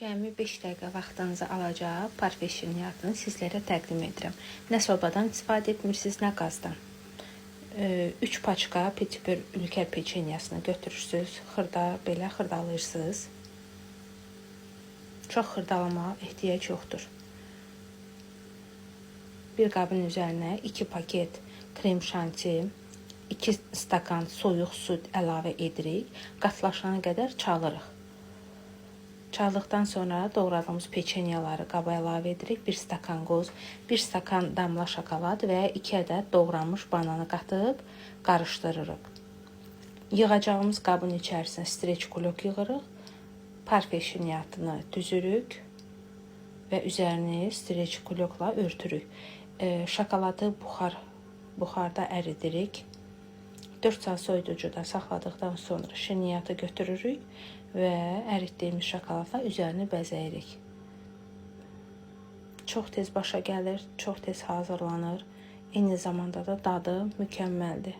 Cəmi 5 dəqiqə vaxtınızı alacaq parfeşinyatını sizlərə təqdim edirəm. Nə sobadan istifadə etmirsiniz, nə qazdan. 3 paçka petibör ülker peçenyasını götürürsüz. Xırda belə xırdalayırsınız. Çox xırdalamağa ehtiyac yoxdur. Bir qabın üzərinə 2 paket krem şanti, 2 stakan soyuq süd əlavə edirik. Qatlaşana qədər çalırıq. Çaldıqdan sonra doğradığımız peçenyaları qaba əlavə edirik. 1 stakan qoz, 1 stakan damla şokolad və 2 ədəd doğranmış bananı qatıb qarışdırırıq. Yığacağımız qabın içərisinə streç kulok yığırıq. Parfeşinyatını düzürük və üzərini streç kulokla örtürük. E, şokoladı buxar buxarda əridirik. 4 saat soyuducuda saxladıqdan sonra şirniyyatı götürürük və əritdiyimiz şokoladla üzərini bəzəyirik. Çox tez başa gəlir, çox tez hazırlanır. Eyni zamanda da dadı mükəmməldir.